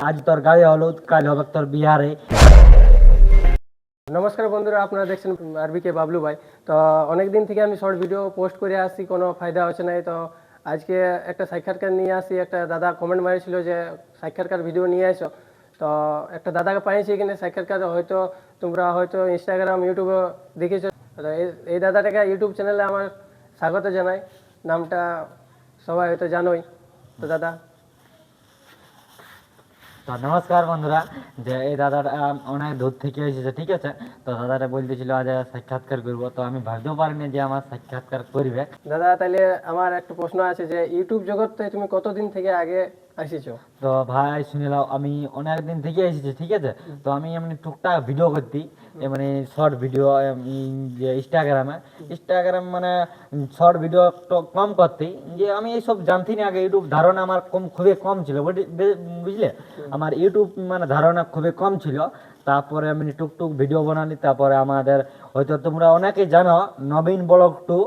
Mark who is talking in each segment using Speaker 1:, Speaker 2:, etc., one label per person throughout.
Speaker 1: আজ তোর গায়ে হলো কাল হবে তোর বিহারে।
Speaker 2: নমস্কার বন্ধুরা আপনারা দেখছেন আরবিকে বাবলু ভাই। তো অনেক দিন থেকে আমি শর্ট ভিডিও পোস্ট করে আসছি কোনো ফায়দা হচ্ছে নাই তো আজকে একটা সাক্ষাৎকার নিয়ে আসি একটা দাদা কমেন্ট মারিছিল যে সাক্ষাৎকার ভিডিও নিয়ে আসো। তো একটা দাদাকে পাইছি এখানে সাক্ষাৎকার হয়তো তোমরা হয়তো ইনস্টাগ্রাম ইউটিউবে দেখেছ। এই- এই দাদাটাকে ইউটিউব চ্যানেলে আমার স্বাগত জানাই। নামটা সবাই হয়তো জানোই। তো দাদা?
Speaker 1: তো নমস্কার বন্ধুরা যে এই দাদাটা অনেক দূর থেকে এসেছে ঠিক আছে? তো দাদাটা বলতেছিল আজ সাক্ষাৎকার করব তো আমি ভাবতেও পারিনি যে আমার সাক্ষাৎকার করবে।
Speaker 2: দাদা তাহলে আমার একটা প্রশ্ন আছে যে ইউটিউব জগৎ তুমি কতদিন থেকে আগে
Speaker 1: তো ভাই শুনিলাম আমি অনেক দিন থেকে এসেছি ঠিক আছে? তো আমি এমনি টুকটাক ভিডিও করতি মানে শর্ট ভিডিও যে ইনস্টাগ্রামে ইনস্টাগ্রাম মানে শর্ট ভিডিও একটু কম করতি যে আমি এইসব জানতি না আগে ইউটিউব ধারণা আমার কম খুবই কম ছিল বুঝলে আমার ইউটিউব মানে ধারণা খুবই কম ছিল। তারপরে আমি টুকটুক ভিডিও বানালি, তারপরে আমাদের, হয়তো তোমরা অনেকেই জানো, নবীন ব্লগ টু,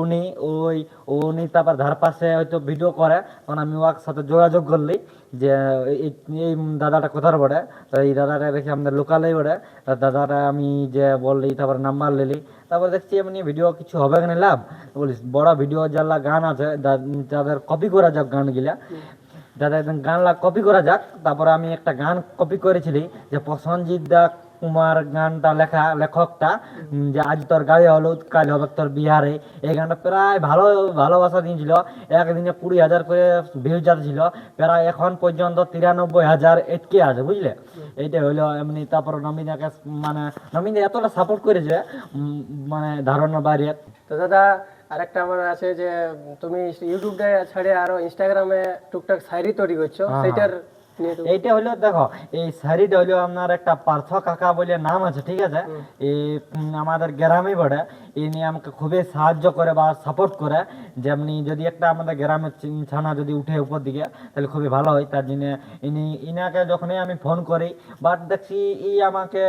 Speaker 1: উনি ওই, উনি তারপর ধার পাশে হয়তো ভিডিও করে, তখন আমি ওর সাথে যোগাযোগ করলি, যে এই দাদাটা কোথার বটে? তো এই দাদাটা দেখি আমাদের লোকালেই বটে দাদাটা আমি যে বললি, তারপর নাম্বার নিলি, তারপর দেখছি এমনি ভিডিও কিছু হবে না লাভ? বলিস, বড় ভিডিও যারা গান আছে যাদের কপি করা যাক গানগুলা দাদা একদম গান কপি করা যাক। তারপরে আমি একটা গান কপি করেছিলি যে প্রসঞ্জিৎ দা কুমার গানটা লেখা, লেখকটা যে আজ তোর গায়ে হলুদ, কাল হবে তোর বিহারে। এই গানটা প্রায় ভালো, ভালোবাসা দিয়েছিল। একদিনে কুড়ি হাজার করে ভিউ যাচ্ছিল। প্রায় এখন পর্যন্ত তিরানব্বই হাজার এটকে আছে, বুঝলে? এইটা হইল এমনি, তারপর নমিনাকে মানে নমিনা এতটা সাপোর্ট করেছে মানে ধারণার বাইরে
Speaker 2: তো দাদা আরেকটা আমার আছে যে তুমি ইউটিউবে ছাড়ে আরও ইনস্টাগ্রামে টুকটাক শাড়ি তৈরি করছ
Speaker 1: হ্যাঁ,
Speaker 2: সেটার
Speaker 1: এইটা হলো দেখো এই শাড়িটা হলো আপনার একটা পার্থ কাকা বলে নাম আছে ঠিক আছে? এই আমাদের গ্রামে বটে। ইনি আমাকে খুবই সাহায্য করে বা সাপোর্ট করে। যেমনি যদি একটা আমাদের গ্রামের ছানা যদি উঠে উপর দিকে তাহলে খুবই ভালো হয়। তার জন্য ইনি ইনাকে যখনই আমি ফোন করি বাট দেখছি ই আমাকে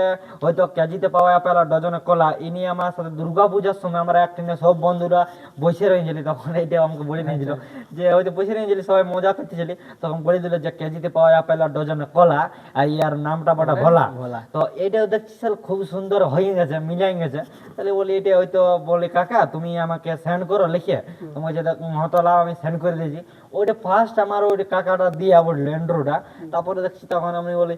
Speaker 1: হয়তো কেজিতে পাওয়া পেল ডজনে কলা ইনি আমার সাথে দুর্গা পূজার সময় আমরা একদিনে সব বন্ধুরা বসে রয়েছিলি তখন এইটা আমাকে বলে নিয়েছিল যে হয়তো বসে রয়েছিলি সবাই মজা করতেছিলি। তখন বলে দিল যে কেজিতে পাওয়া আপেল আর ডজনে কলা আর ইয়ার নামটা বটা ভোলা। তো এটাও দেখছি স্যার খুব সুন্দর হয়ে গেছে মিলাই গেছে। তাহলে বলি এটা হয়তো বলি কাকা তুমি আমাকে সেন্ড করো লিখে। তোমার যেটা হতলা আমি সেন্ড করে দিয়েছি। ওইটা ফার্স্ট আমার ওই কাকাটা দিয়ে বলল এন্ড্রোটা তারপরে দেখছি তখন আমি বলি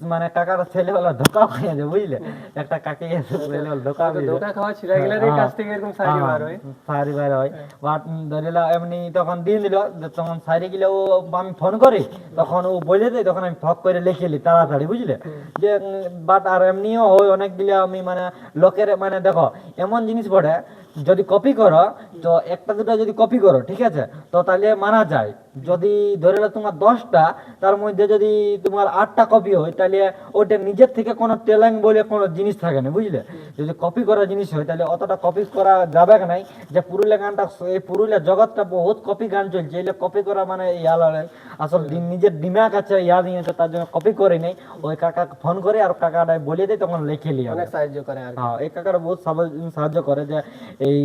Speaker 1: মানে কাকাটা ছেলে হলো ধোকা হয়ে যাবে বুঝলে? একটা কাকে ছেলে হলো ধোকা
Speaker 2: তো
Speaker 1: হয়ে যাবে।
Speaker 2: ধোকা খাওয়া ছিড়াগুলারই কাছ থেকে এরকম শায়রি বার হয়।
Speaker 1: সারি বাইরে হয়। বাট ধরিলা এমনি তখন দিয়ে দিল তখন সারি গেলে ও আমি ফোন করি তখন ও বলে দেয় তখন আমি ফক করে লিখেলি তাড়াতাড়ি বুঝলে? যে বাট আর এমনিও হয় অনেকগুলো আমি মানে লোকের মানে দেখো এমন জিনিস পড়ে যদি কপি করো তো একটা দুটো যদি কপি করো ঠিক আছে? তো তাহলে মানা যায়। যদি ধরে নাও তোমার দশটা তার মধ্যে যদি তোমার আটটা কপি হয় তাহলে ওটা নিজের থেকে কোনো ট্যালেন্ট বলে কোনো জিনিস থাকে না বুঝলে? যদি কপি করা জিনিস হয় তাহলে অতটা কপি করা যাবে নাই? যে পুরুলিয়া গানটা এই পুরুলিয়া জগৎটা বহুত কপি গান চলছে এলে কপি করা মানে ইয়া লড়াই আসল নিজের দিমাগ আছে ইয়া দিয়েছে তার জন্য কপি করে নেই। ওই কাকা ফোন করে আর কাকাটা বলে দেয় তখন লিখে লিয়া
Speaker 2: অনেক সাহায্য করে আর
Speaker 1: হ্যাঁ এই কাকাটা বহুত সাহায্য করে যে এই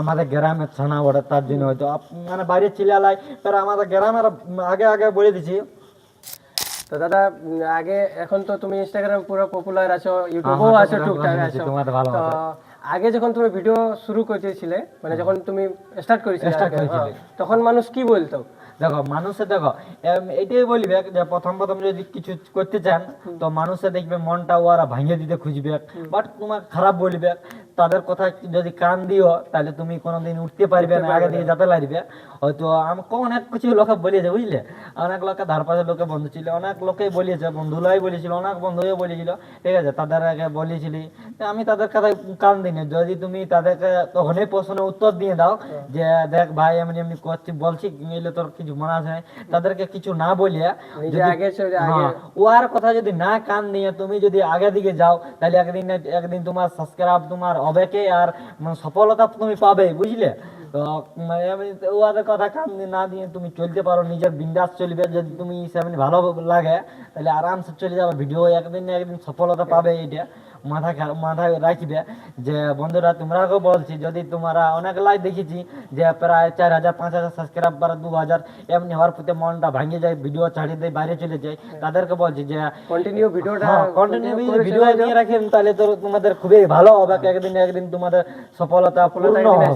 Speaker 1: আমাদের গ্রামের ছানা বড় তার জন্য হয়তো মানে বাইরে চিলালাই তারা আমাদের গ্রামের আগে আগে বলে দিছি।
Speaker 2: তো দাদা আগে এখন তো তুমি ইনস্টাগ্রাম পুরো পপুলার আছো ইউটিউবেও
Speaker 1: হ্যাঁ,
Speaker 2: আছো
Speaker 1: popular
Speaker 2: টুকটাক আছো।
Speaker 1: ভালো
Speaker 2: তো আগে যখন তুমি ভিডিও শুরু করতেছিলে মানে যখন তুমি স্টার্ট করেছিলে
Speaker 1: Start করেছিলে।
Speaker 2: হ্যাঁ, তখন মানুষ কি বলতো?
Speaker 1: দেখো মানুষে দেখো এটাই বলবে যে প্রথম প্রথম যদি কিছু করতে চান তো মানুষে দেখবে মনটা ওরা ভাঙিয়ে দিতে খুঁজবে। বাট তোমার খারাপ বলবে। তাদের কথা যদি কান দিও তাহলে তুমি কোনোদিন উঠতে পারবে না আগে দিকে যেতে লাগবে হয়তো আমাকে অনেক কিছু লোকে বলিয়েছে বুঝলে? অনেক লোকে ধার পাশের লোকে বন্ধু ছিল অনেক লোকেই বলিয়েছে বন্ধুলাই বলেছিল অনেক বন্ধুই বলেছিল। ঠিক আছে তাদের আগে বলেছিলি আমি তাদের কথা কান দিই না। যদি তুমি তাদেরকে তখনই প্রশ্নের উত্তর দিয়ে দাও যে দেখ ভাই এমনি এমনি করছি বলছি এলে তোর কিছু মনে আছে তাদেরকে কিছু না বলিয়া
Speaker 2: আগে
Speaker 1: হ্যাঁ, ওয়ার কথা যদি না কান দিয়ে তুমি যদি আগে দিকে যাও তাহলে একদিন একদিন তোমার সাবস্ক্রাইব তোমার হবেকে আর মানে সফলতা তুমি পাবে বুঝলে? তো ওদের কথা কান না দিয়ে তুমি চলতে পারো নিজের বিন্দাস চলবে। যদি তুমি সেমনি ভালো লাগে তাহলে আরামসে চলে যাবে। ভিডিও একদিন না একদিন সফলতা পাবে এটা মাথা মাথায় রাখবে। যে বন্ধুরা তোমরাকেও বলছি যদি তোমরা অনেক লাইক দেখেছি যে প্রায় চার হাজার পাঁচ হাজার সাবস্ক্রাইবার দু হাজার এমনি হওয়ার প্রতি মনটা ভাঙে যায় ভিডিও ছাড়িয়ে দেয় বাইরে চলে যায় তাদেরকে বলছি যে
Speaker 2: কন্টিনিউ ভিডিওটা
Speaker 1: কন্টিনিউ ভিডিও। নিয়ে রাখেন তাহলে তো তোমাদের খুবই ভালো হবে একদিন একদিন তোমাদের সফলতা পূর্ণ হবে।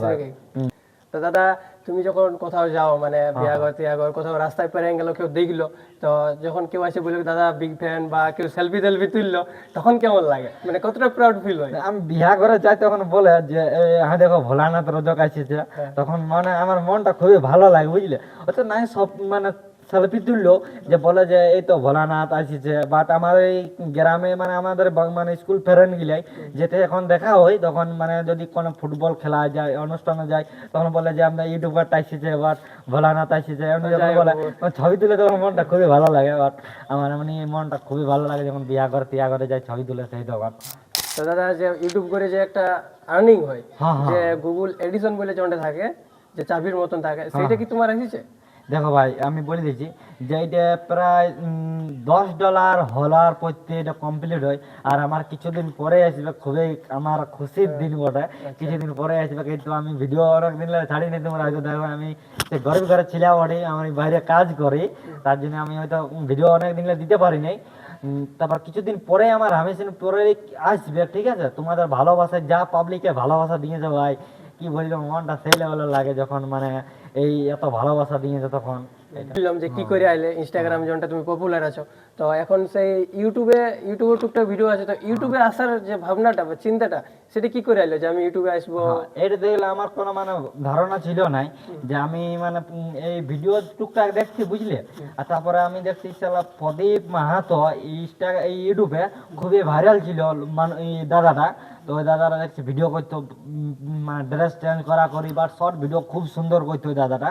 Speaker 2: তো দাদা তুমি যখন কোথাও যাও মানে বিয়াগর তিয়াগর কোথাও রাস্তায় পেরে গেল কেউ দেখল তো যখন কেউ আসে বলল দাদা বিগ ফ্যান বা কেউ সেলফি টেলফি তুললো তখন কেমন লাগে? মানে কতটা প্রাউড ফিল হয়?
Speaker 1: আমি বিয়া করে যাই তখন বলে যে হ্যাঁ দেখো ভোলানাথ রজক আসছে তখন মানে আমার মনটা খুবই ভালো লাগে বুঝলে? অত নাই সব মানে সেলফি তুললো যে বলে যে এই তো ভোলানাথ আসছে। বাট আমার এই গ্রামে মানে আমাদের মানে স্কুল ফ্রেন্ড গিলাই যেতে এখন দেখা হয় তখন মানে যদি কোনো ফুটবল খেলা যায় অনুষ্ঠানে যায় তখন বলে যে আমরা ইউটিউবারটা আসছে বাট ভোলানাথ আসছে। এমনি যখন বলে ছবি তুলে তখন মনটা খুবই ভালো লাগে বাট আমার এমনি মনটা খুবই ভালো লাগে যখন বিয়া করে টিয়া করে যায় ছবি তুলে সেই তখন।
Speaker 2: তো দাদা যে ইউটিউব করে যে একটা আর্নিং হয়
Speaker 1: হ্যাঁ, হ্যাঁ।
Speaker 2: যে গুগল এডিশন বলে যেটা থাকে যে চাবির মতন থাকে সেইটা কি তোমার এসেছে
Speaker 1: দেখো ভাই আমি বলে দিচ্ছি যে এটা প্রায় দশ ডলার হলার প্রত্যেক এটা কমপ্লিট হয়। আর আমার কিছুদিন পরে আসবে খুবই আমার খুশির দিন বটে। কিছুদিন পরে আসবে কিন্তু আমি ভিডিও অনেক দিন লাগে ছাড়িনি তোমরা হয়তো দেখো আমি সে গরিব ঘরে ছিলাম বটে আমি বাইরে কাজ করি তার জন্য আমি হয়তো ভিডিও অনেক দিন দিতে পারি নাই। তারপর কিছুদিন পরে আমার হামেশিন পরে আসবে ঠিক আছে? তোমাদের ভালোবাসা যা পাবলিকে ভালোবাসা দিয়েছে ভাই কি বলব মনটা সেই লেভেলের লাগে যখন মানে এই এত ভালোবাসা দিয়েছে তখন এটা।
Speaker 2: বুঝলাম যে কি করে আইলে ইনস্টাগ্রাম যেটা তুমি পপুলার আছো। তো এখন সেই ইউটিউবে ইউটিউবে টুকটাক ভিডিও আছে তো ইউটিউবে আসার যে ভাবনাটা বা চিন্তাটা সেটা কি করে আইলো যে আমি ইউটিউবে আসব?
Speaker 1: এটা দেখলে আমার কোনো মানে ধারণা ছিল নাই যে আমি মানে এই ভিডিও টুকটাক দেখছি বুঝলে? আর তারপরে আমি দেখছি সালা প্রদীপ মাহাতো ইনস্টা এই ইউটিউবে খুবই ভাইরাল ছিল মানে দাদাটা। তো ওই দাদারা দেখছি ভিডিও করতো মানে ড্রেস চেঞ্জ করা করি বা শর্ট ভিডিও খুব সুন্দর করতো ওই দাদাটা।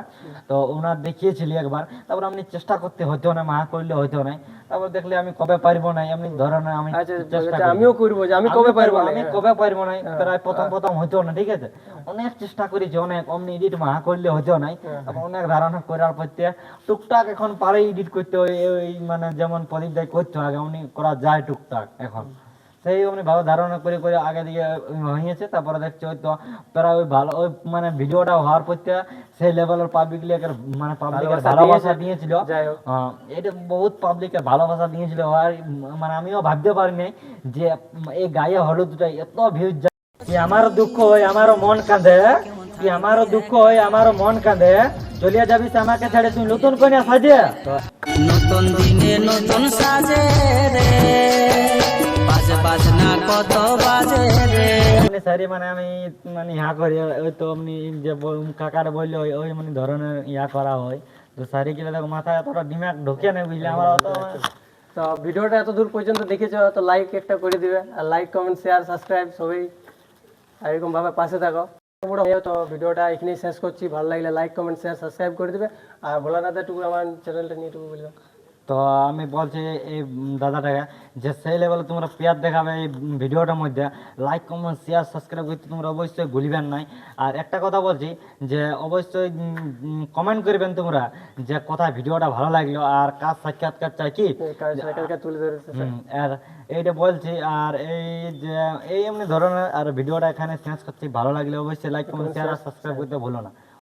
Speaker 1: তো ওনার দেখিয়েছিলি একবার তারপর আমি চেষ্টা করতে হতো না মা করলে হতো না তারপর দেখলে আমি কবে পারব না এমনি ধরনের আমি
Speaker 2: আচ্ছা যে
Speaker 1: করি।
Speaker 2: আমিও করব যে আমি কবে পারব না
Speaker 1: আমি কবে পারব না প্রায় প্রথম প্রথম হইতো না ঠিক আছে? অনেক চেষ্টা করেছি অনেক অমনি এডিট মা করলে হইতো নাই। তারপর অনেক ধারণা করার পরতে টুকটাক এখন পারে এডিট করতে ওই মানে যেমন প্রদীপ দায় করতো আগে অমনি করা যায় টুকটাক এখন। সেই অমনি ভালো ধারণা করে করে আগে দিকে হয়েছে তারপরে দেখছি ওই তো প্রায় ওই ভালো ওই মানে ভিডিওটা হওয়ার পরতে সেই লেভেলের পাবলিক মানে পাবলিকের
Speaker 2: ভালোবাসা
Speaker 1: ভালোবাসা দিয়েছিল। এটা বহুত পাবলিকের ভালোবাসা দিয়েছিল আর মানে আমিও ভাবতে পারিনি যে এই গায়ে হলুদটা এত ভিউজ কি আমারও দুঃখ হয় আমারও মন কাঁদে কি আমারও দুঃখ হয় আমারও মন কাঁদে। চলিয়া যাবিস আমাকে ছেড়ে তুই নতুন কন্যা সাজে।
Speaker 3: নতুন দিনে নতুন সাজে রে। বাজনা কত বাজে রে।
Speaker 1: সারি মানে আমি মানে ইয়া করি, ওই তো এমনি যে কাকার বলল, ওই মানে ধরনের ইয়া করা হয়। তো সারি গেলে দেখো, মাথায় এতটা দিমাগ ঢুকে নেই বুঝলে, আমার অত
Speaker 2: তো ভিডিওটা এত দূর পর্যন্ত দেখেছ, তো লাইক একটা করে দিবে, আর লাইক কমেন্ট শেয়ার সাবস্ক্রাইব সবাই এরকম ভাবে পাশে থাকো। তো, ভিডিওটা এখানেই শেষ করছি। ভালো লাগলে লাইক কমেন্ট শেয়ার সাবস্ক্রাইব করে দিবে। আর ভোলানাথের টুকু আমার চ্যানেলটা নিয়ে টুকু বলবে।
Speaker 1: তো আমি বলছি এই দাদাটাকে যে সেই লেভেলে তোমরা পেয়ার দেখাবে এই ভিডিওটার মধ্যে লাইক কমেন্ট শেয়ার সাবস্ক্রাইব করতে তোমরা অবশ্যই ভুলিবেন নাই। আর একটা কথা বলছি যে অবশ্যই কমেন্ট করবেন তোমরা যে কোথায় ভিডিওটা ভালো লাগল আর কাজ সাক্ষাৎকার চাই কি? আর এইটা বলছি আর এই যে এই এমনি ধরনের আর ভিডিওটা এখানে শেষ করছি ভালো লাগলে অবশ্যই লাইক কমেন্ট শেয়ার আর সাবস্ক্রাইব করতে ভুলো না।